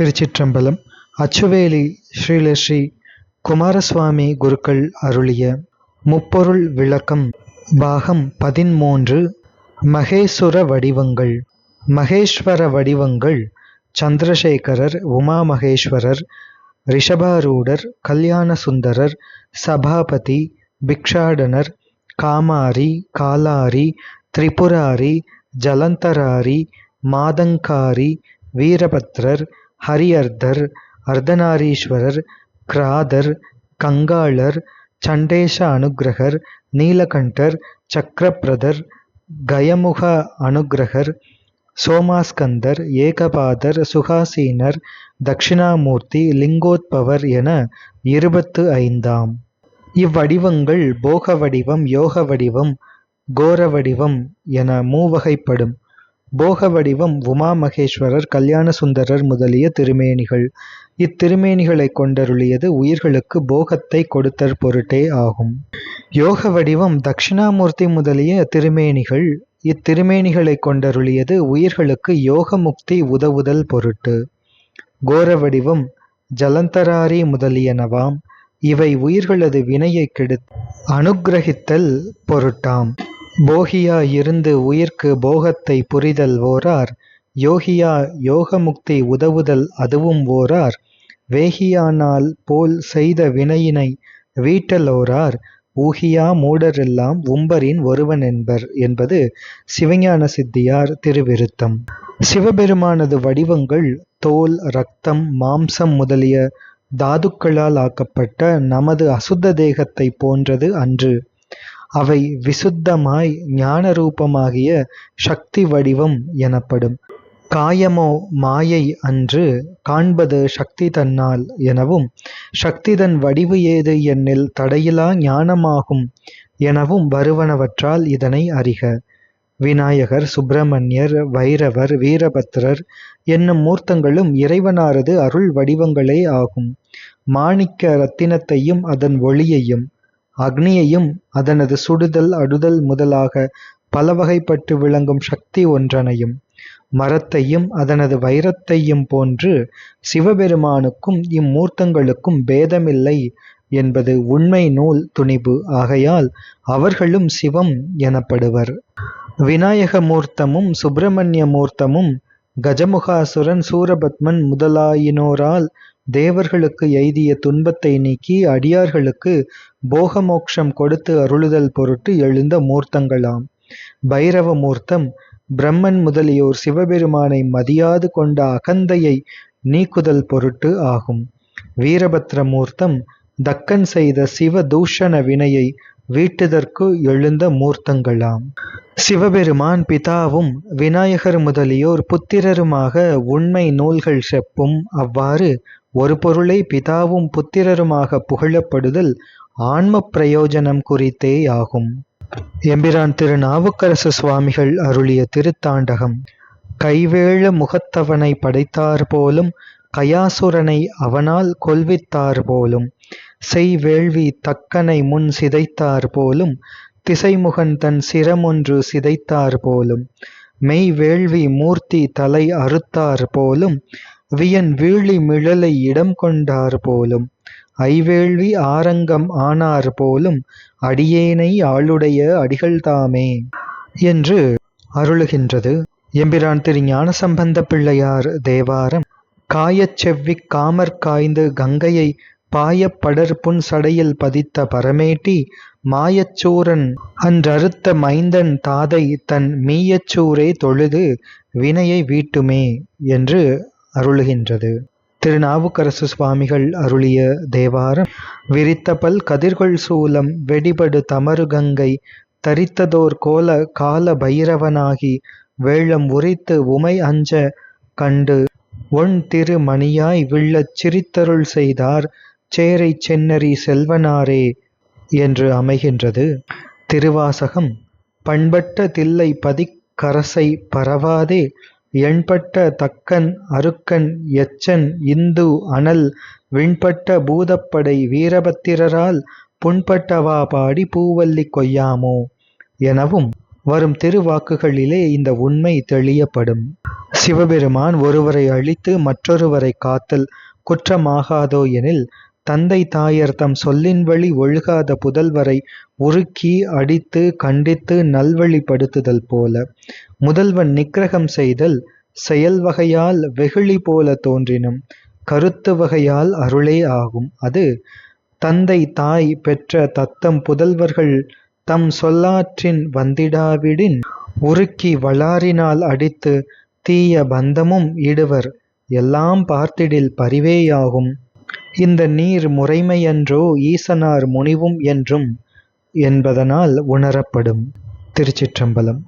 திருச்சிற்றம்பலம் அச்சுவேலி ஸ்ரீலஸ்ரீ குமாரசுவாமி குருக்கள் அருளிய முப்பொருள் விளக்கம் பாகம் பதிமூன்று மகேஸ்வர வடிவங்கள். மகேஸ்வர வடிவங்கள் சந்திரசேகரர் உமா மகேஸ்வரர் ரிஷபாரூடர் கல்யாண சுந்தரர் சபாபதி பிக்ஷாடனர் காமாரி காலாரி திரிபுராரி ஜலந்தராரி மாதங்காரி வீரபத்ரர் ஹரியர்தர் அர்த்தநாரீஸ்வரர் கிராதர் கங்காளர் சண்டேச அனுக்கிரகர் நீலகண்டர் சக்கரப்பிரதர் கயமுக அனுக்கிரகர் சோமாஸ்கந்தர் ஏகபாதர் சுகாசீனர் தட்சிணாமூர்த்தி லிங்கோத்பவர் என இருபத்து ஐந்தாம். இவ்வடிவங்கள் போக வடிவம் யோக வடிவம் கோர வடிவம் என மூவகைப்படும். போக வடிவம் உமா மகேஸ்வரர் கல்யாண சுந்தரர் முதலிய திருமேனிகள். இத்திருமேனிகளை கொண்டருளியது உயிர்களுக்கு போகத்தை கொடுத்தற் பொருட்டே ஆகும். யோக வடிவம் தட்சிணாமூர்த்தி முதலிய திருமேனிகள் இத்திருமேனிகளை கொண்டருளியது உயிர்களுக்கு யோக முக்தி உதவுதல் பொருட்டு. கோர வடிவம் ஜலந்தராரி முதலியனவாம் இவை உயிர்களது வினையை கெடு அனுக்கிரகித்தல் பொருட்டாம். போகியா இருந்து உயிர்க்கு போகத்தை புரிதல் ஓரார். யோகியா யோகமுக்தி உதவுதல் அதுவும் ஓரார். வேகியானால் போல் செய்த வினையினை வீட்டலோரார் ஊகியா மூடரெல்லாம் உம்பரின் ஒருவன் என்பர் என்பது சிவஞான சித்தியார் திருவிருத்தம். சிவபெருமானது வடிவங்கள் தோல் ரத்தம் மாம்சம் முதலிய தாதுக்களால் ஆக்கப்பட்ட நமது அசுத்த தேகத்தை போன்றது அன்று. அவை விசுத்தமாய் ஞான ரூபமாகிய சக்தி வடிவம் எனப்படும். காயமோ மாயை அன்று காண்பது சக்தி தன்னால் எனவும் சக்திதன் வடிவு ஏது என்னில் தடையிலா ஞானமாகும் எனவும் வருவனவற்றால் இதனை அறிக. விநாயகர் சுப்பிரமணியர் வைரவர் வீரபத்திரர் என்னும் மூர்த்தங்களும் இறைவனாரது அருள் வடிவங்களே ஆகும். மாணிக்க ரத்தினத்தையும் அதன் ஒளியையும் அக்னியையும் அதனது சுடுதல் அடுதல் முதலாக பல வகைப்பட்டு விளங்கும் சக்தி ஒன்றனையும் மரத்தையும் அதனது வைரத்தையும் போன்று சிவபெருமானுக்கும் இம்மூர்த்தங்களுக்கும் பேதமில்லை என்பது உண்மை நூல் துணிபு. ஆகையால் அவர்களும் சிவம் எனப்படுவர். விநாயக மூர்த்தமும் சுப்பிரமணிய மூர்த்தமும் கஜமுகாசுரன் சூரபத்மன் முதலாயினோரால் தேவர்களுக்கு எய்திய துன்பத்தை நீக்கி அடியார்களுக்கு போகமோக்ஷம் கொடுத்து அருளுதல் பொருட்டு எழுந்த மூர்த்தங்களாம். பைரவ மூர்த்தம் பிரம்மன் முதலியோர் சிவபெருமானை மதியாது கொண்ட அகந்தையை நீக்குதல் பொருட்டு ஆகும். வீரபத்ர மூர்த்தம் தக்கன் செய்த சிவ தூஷண வினையை வீட்டுதற்கு எழுந்த மூர்த்தங்களாம். சிவபெருமான் பிதாவும் விநாயகர் முதலியோர் புத்திரருமாக உண்மை நூல்கள் செப்பும் அவ்வாறு ஒரு பொருளை பிதாவும் புத்திரருமாக புகழப்படுதல் ஆன்ம பிரயோஜனம் குறித்தே ஆகும் எம்பிரான் திரு நாவுக்கரசு சுவாமிகள் அருளிய திருத்தாண்டகம். கைவேழ முகத்தவனை படைத்தார் போலும் கயாசுரனை அவனால் கொல்வித்தார் போலும் செய்வேள்வி தக்கனை முன் சிதைத்தார் போலும் திசைமுகன் தன் சிரமொன்று சிதைத்தார் போலும். மெய் வேள்வி மூர்த்தி தலை அறுத்தார் போலும் வியன் வீழி மிழலை இடம் கொண்டார் போலும். ஐவேள்வி ஆரங்கம் ஆனார் போலும் அடியேனை ஆளுடைய அடிகள்தாமே என்று அருளுகின்றது. எம்பிரான் திரு ஞானசம்பந்த பிள்ளையார் தேவாரம் காயச் செவ்விக் காமற் காய்ந்து கங்கையை பாயப் படர்புன் சடையில் பதித்த பரமேட்டி மாயச்சூரன் அன்றறுத்த மைந்தன் தாதை தன் மீயச்சூரே தொழுது வினையை வீட்டுமே என்று அருளுகின்றது. திருநாவுக்கரசு சுவாமிகள் அருளிய தேவாரம் விரித்தபல் கதிர்கொள் சூலம் வெடிபடு தமருகங்கை தரித்ததோர் கோல கால பைரவனாகி வேளம் உரித்து உமை அஞ்ச கண்டு ஒன் திரு மணியாய் சிரித்தருள் செய்தார் சேரை சென்னரி செல்வனாரே என்று அமைகின்றது. திருவாசகம் பண்பட்ட தில்லை பதிக்கரசை பரவாதே எண்பட்ட தக்கன் அருக்கன் எச்சன் இந்து அனல் விண்பட்ட பூதப்படை வீரபத்திரரால் புண்பட்டவா பாடி பூவல்லி கொய்யாமோ? எனவும் வரும் திருவாக்குகளிலே இந்த உண்மை தெளியப்படும். சிவபெருமான் ஒருவரை அழித்து மற்றொருவரை காத்தல் குற்றமாகாதோ எனில் தந்தை தாயர் தம் சொல்லின் வழி ஒழுகாத புதல்வரை உருக்கி அடித்து கண்டித்து நல்வழிப்படுத்துதல் போல. முதல்வன் நிக்கிரகம் செய்தல் செயல் வகையால் வெகுளி போல தோன்றினும் கருத்து வகையால் அருளே ஆகும். அது தந்தை தாய் பெற்ற தத்தம் புதல்வர்கள் தம் சொல்லாற்றின் வந்திடாவிடின் உருக்கி வளாரினால் அடித்து தீய பந்தமும் இடுவர். எல்லாம் பார்த்திடில் பரிவேயாகும். இந்த நீர் முறைமையன்றோ ஈசனார் முனிவும் என்றும் என்பதனால் உணரப்படும். திருச்சிற்றம்பலம்.